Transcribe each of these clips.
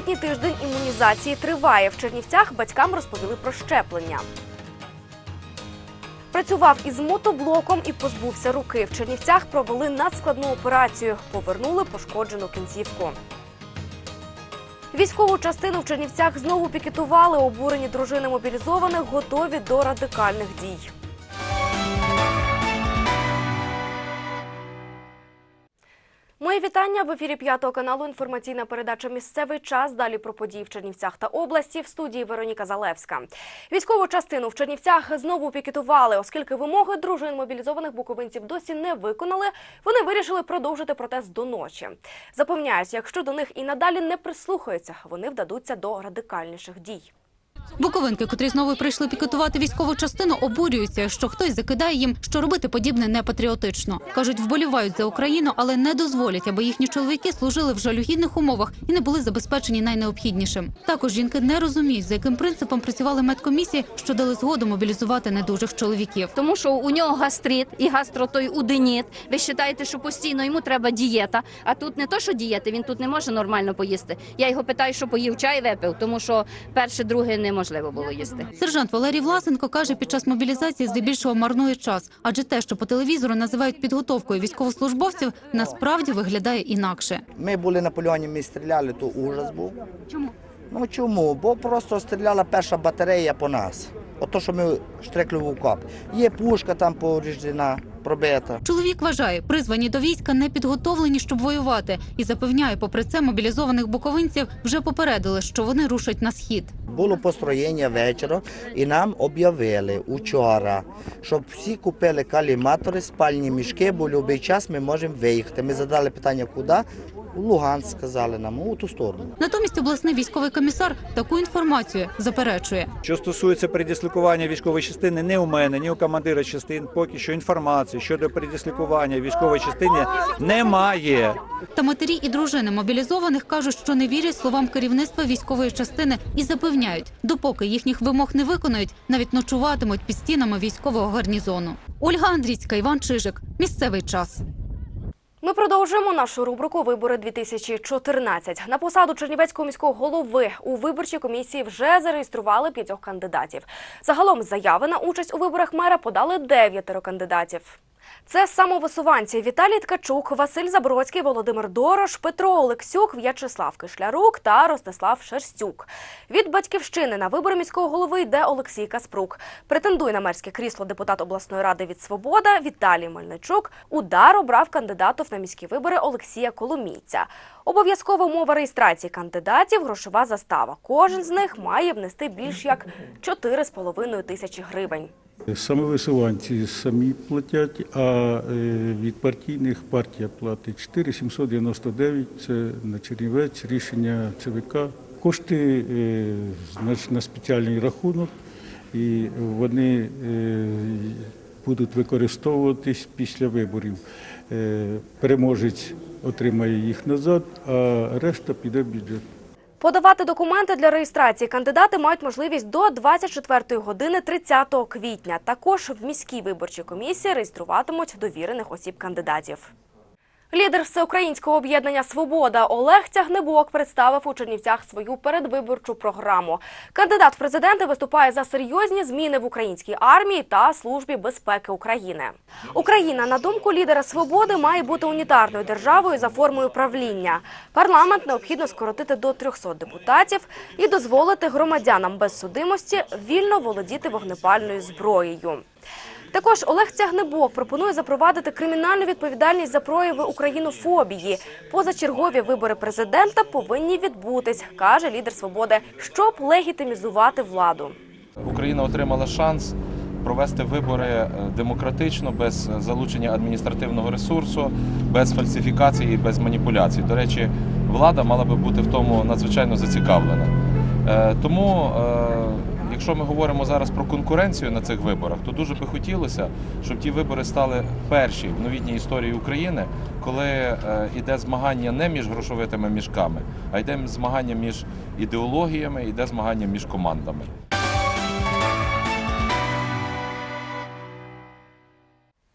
Всесвітній тиждень імунізації триває. В Чернівцях батькам розповіли про щеплення. Працював із мотоблоком і позбувся руки. В Чернівцях провели надскладну операцію. Повернули пошкоджену кінцівку. Військову частину в Чернівцях знову пікетували. Обурені дружини мобілізованих готові до радикальних дій. Мої вітання в ефірі п'ятого каналу. Інформаційна передача Місцевий час. Далі про події в Чернівцях та області. В студії Вероніка Залевська. Військову частину в Чернівцях знову пікетували, оскільки вимоги дружин мобілізованих буковинців досі не виконали. Вони вирішили продовжити протест до ночі. Запевняють, якщо до них і надалі не прислухаються, вони вдадуться до радикальніших дій. Буковинки, котрі знову прийшли пікетувати військову частину, обурюються, що хтось закидає їм, що робити подібне не патріотично. кажуть, вболівають за Україну, але не дозволять, аби їхні чоловіки служили в жалюгідних умовах і не були забезпечені найнеобхіднішим. Також жінки не розуміють, за яким принципом працювали медкомісії, що дали згоду мобілізувати недужих чоловіків. тому що у нього гастрит і гастротой уденіт. Ви вважаєте, що постійно йому треба дієта. А тут не то, що дієти, він тут не може нормально поїсти. Я його питаю, що поїв чай випив, тому що перше, друге неможливо було їсти. Сержант Валерій Власенко каже, під час мобілізації здебільшого марнує час, адже те, що по телевізору називають підготовкою військовослужбовців, насправді виглядає інакше. Ми були на полігоні, ми стріляли, то ужас був. Чому? Ну чому? Бо просто стріляла перша батарея по нас. Ото, що ми штрекли в окоп. Є пушка там повреждена, пробита. Чоловік вважає, призвані до війська не підготовлені, щоб воювати, і запевняє, попри це мобілізованих буковинців вже попередили, що вони рушать на схід. Було построєння вечора, і нам об'явили учора, щоб всі купили каліматори, спальні мішки, бо в будь-який час ми можемо виїхати. Ми задали питання, куди? У Луганськ сказали нам, у ту сторону. Натомість обласний військовий комісар таку інформацію заперечує. Що стосується передислокування військової частини, ні у мене, ні у командира частин поки що інформації щодо передислокування військової частини немає. Та матері і дружини мобілізованих кажуть, що не вірять словам керівництва військової частини і запевняють, допоки їхніх вимог не виконують, навіть ночуватимуть під стінами військового гарнізону. Ольга Андрійська, Іван Чижик. Місцевий час. Ми продовжуємо нашу рубрику Вибори 2014 На посаду Чернівецького міського голови у виборчій комісії вже зареєстрували п'ятьох кандидатів. Загалом заяви на участь у виборах мера подали дев'ятеро кандидатів. Це самовисуванці Віталій Ткачук, Василь Забродський, Володимир Дорош, Петро Олексюк, В'ячеслав Кишлярук та Ростислав Шерстюк. Від батьківщини на вибори міського голови йде Олексій Каспрук. Претендує на мерське крісло депутат обласної ради від Свобода Віталій Мельничук. Удар обрав кандидатів на міські вибори Олексія Коломійця. Обов'язкова умова реєстрації кандидатів грошова застава. Кожен з них має внести більш як 4,5 тисячі гривень. Саме висуванці самі платять, а е, від партійних партія платить 4 799, це на Чернівець, рішення ЦВК. Кошти е, на спеціальний рахунок, і вони е, будуть використовуватись після виборів. Переможець отримає їх назад, а решта піде в бюджет. Подавати документи для реєстрації кандидати мають можливість до 24 години 30 квітня. Також в міській виборчій комісії реєструватимуть довірених осіб кандидатів. Лідер всеукраїнського об'єднання Свобода Олег Тягнебок представив у Чернівцях свою передвиборчу програму. Кандидат в президенти виступає за серйозні зміни в українській армії та службі безпеки України. Україна, на думку лідера Свободи, має бути унітарною державою за формою правління. Парламент необхідно скоротити до 300 депутатів і дозволити громадянам без судимості вільно володіти вогнепальною зброєю. Також Олег Тягнебок пропонує запровадити кримінальну відповідальність за прояви українофобії. Позачергові вибори президента повинні відбутись, каже лідер свободи, щоб легітимізувати владу. Україна отримала шанс провести вибори е, демократично, без залучення адміністративного ресурсу, без фальсифікацій і без маніпуляцій. До речі, влада мала би бути в тому надзвичайно зацікавлена. Е, Тому, е, якщо ми говоримо зараз про конкуренцію на цих виборах, то дуже би хотілося, щоб ті вибори стали перші в новітній історії України, коли е, йде змагання не між грошовитими мішками, а йде змагання між ідеологіями, йде змагання між командами.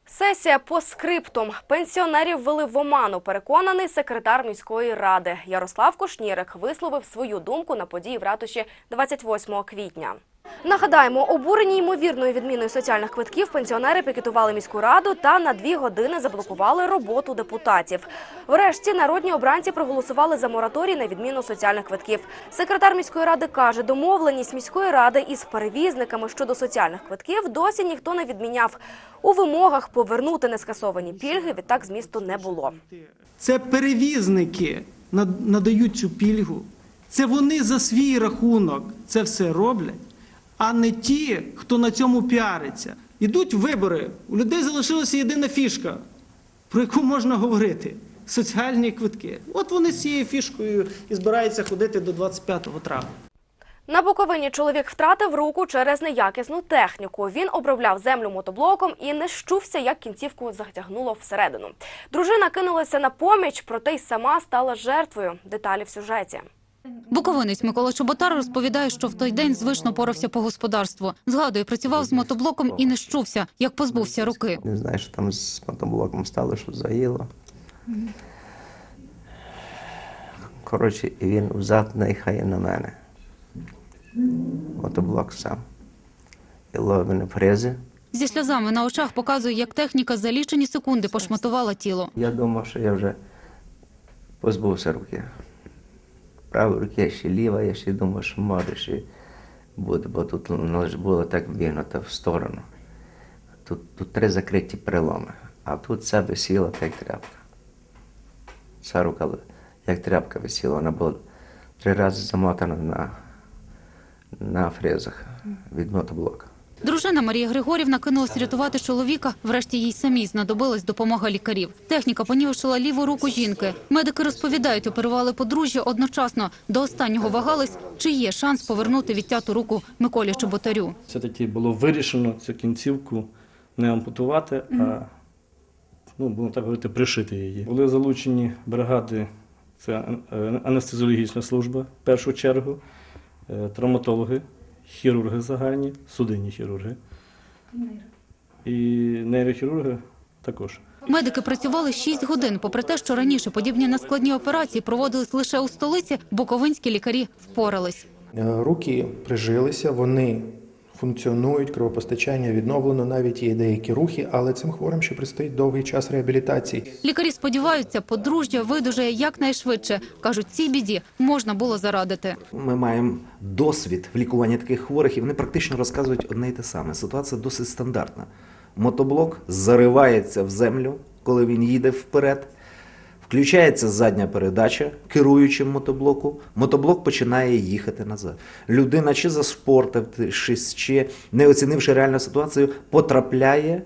Сесія по скриптум. Пенсіонерів ввели в оману, переконаний секретар міської ради. Ярослав Кошнірик висловив свою думку на події в ратуші 28 квітня. Нагадаємо, обурені ймовірною відміною соціальних квитків пенсіонери пікетували міську раду та на дві години заблокували роботу депутатів. Врешті народні обранці проголосували за мораторій на відміну соціальних квитків. Секретар міської ради каже, домовленість міської ради із перевізниками щодо соціальних квитків досі ніхто не відміняв. У вимогах повернути нескасовані пільги відтак змісту не було. Це перевізники над- надають цю пільгу. Це вони за свій рахунок це все роблять, а не ті, хто на цьому піариться. Ідуть вибори. У людей залишилася єдина фішка, про яку можна говорити соціальні квитки. От вони з цією фішкою і збираються ходити до 25 травня. На Буковині чоловік втратив руку через неякісну техніку. Він обробляв землю мотоблоком і не щувся, як кінцівку затягнуло всередину. Дружина кинулася на поміч, проте й сама стала жертвою. Деталі в сюжеті. Буковинець Микола Чоботар розповідає, що в той день звично порався по господарству. Згадує, працював з мотоблоком і не щувся, як позбувся руки. Не знаю, що там з мотоблоком стало, що заїло. Коротше, він взад наїхає на мене. Мотоблок сам. І ловить мене фрези. Зі сльозами на очах показує, як техніка за лічені секунди пошматувала тіло. Я думав, що я вже позбувся руки. Правої руки ще ліва, я ще думав, що може ще буде, бо тут було так вігнуто в сторону. Тут, тут три закриті переломи, а тут все висіло так, як тряпка. Ця рука як тряпка висіла, вона була три рази замотана на, на фрезах від мотоблока. Дружина Марія Григорівна кинулась рятувати чоловіка. Врешті їй самій знадобилась допомога лікарів. Техніка понівечила ліву руку жінки. Медики розповідають, оперували подружжя одночасно. До останнього вагались, чи є шанс повернути відтяту руку Миколі Чоботарю. Все-таки було вирішено цю кінцівку не ампутувати, а ну, будемо так говорити, пришити її. Були залучені бригади, це е, анестезіологічна служба в першу чергу, е, травматологи, хірурги загальні, судинні хірурги. І нейрохірурги також. Медики працювали 6 годин. Попри те, що раніше подібні нескладні операції проводились лише у столиці, буковинські лікарі впорались. Е, Руки прижилися, вони функціонують, кровопостачання відновлено, навіть є деякі рухи, але цим хворим ще предстоїть довгий час реабілітації. Лікарі сподіваються, подружжя видужає якнайшвидше. кажуть, цій біді можна було зарадити. Ми маємо досвід в лікуванні таких хворих, і вони практично розказують одне і те саме. Ситуація досить стандартна. Мотоблок заривається в землю, коли він їде вперед. Включається задня передача керуючим мотоблоку. Мотоблок починає їхати назад. Людина, чи заспортившись, чи не оцінивши реальну ситуацію, потрапляє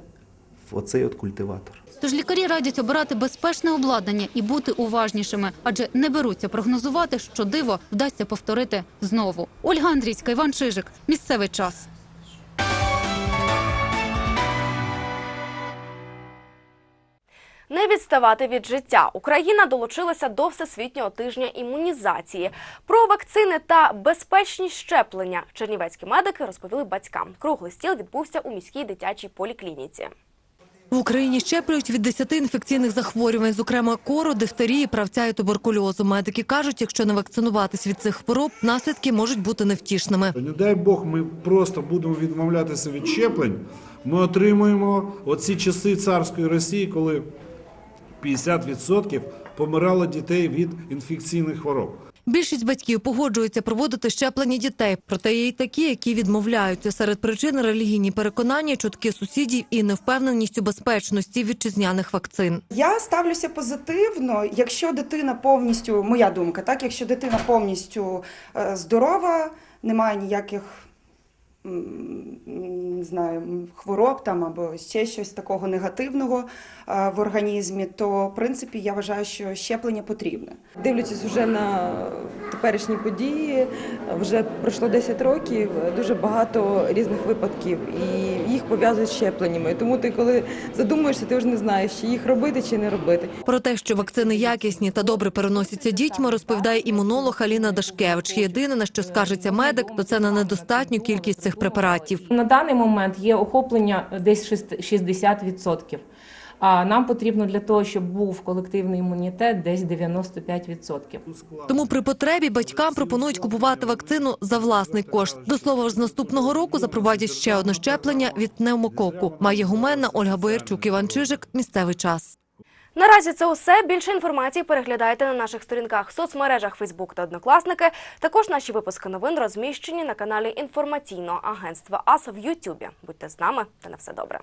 в оцей от культиватор. Тож лікарі радять обирати безпечне обладнання і бути уважнішими, адже не беруться прогнозувати, що диво вдасться повторити знову. Ольга Андрійська, Іван Чижик. Місцевий час. Не відставати від життя. Україна долучилася до всесвітнього тижня імунізації. Про вакцини та безпечні щеплення чернівецькі медики розповіли батькам. Круглий стіл відбувся у міській дитячій поліклініці. В Україні щеплюють від 10 інфекційних захворювань, зокрема кору, дифтерії, правця і туберкульозу. Медики кажуть, якщо не вакцинуватись від цих хвороб, наслідки можуть бути невтішними. Не дай Бог, ми просто будемо відмовлятися від щеплень. Ми отримуємо оці часи царської Росії, коли 50% помирало дітей від інфекційних хвороб. Більшість батьків погоджуються проводити щеплення дітей, проте є й такі, які відмовляються. Серед причин релігійні переконання, чутки сусідів і невпевненість у безпечності вітчизняних вакцин. Я ставлюся позитивно, якщо дитина повністю, моя думка, так, якщо дитина повністю е, здорова, немає ніяких не знаю, хвороб там або ще щось такого негативного е, в організмі, то в принципі я вважаю, що щеплення потрібне. Дивлячись вже на теперішні події, вже пройшло 10 років, дуже багато різних випадків, і їх пов'язують з щепленнями. Тому ти, коли задумуєшся, ти вже не знаєш, чи їх робити чи не робити. Про те, що вакцини якісні та добре переносяться дітьми, розповідає імунолог Аліна Дашкевич. Єдине, на що скаржиться медик, то це на недостатню кількість цих препаратів. На даний момент є охоплення десь шест- 60%. А нам потрібно для того, щоб був колективний імунітет, десь 95%. Тому при потребі батькам пропонують купувати вакцину за власний кошт. До слова з наступного року запровадять ще одне щеплення від пневмококу. Має гуменна Ольга Боярчук, Іван Чижик. Місцевий час. Наразі це усе. Більше інформації переглядайте на наших сторінках в соцмережах Фейсбук та Однокласники. Також наші випуски новин розміщені на каналі інформаційного агентства АС в Ютубі. Будьте з нами та на все добре.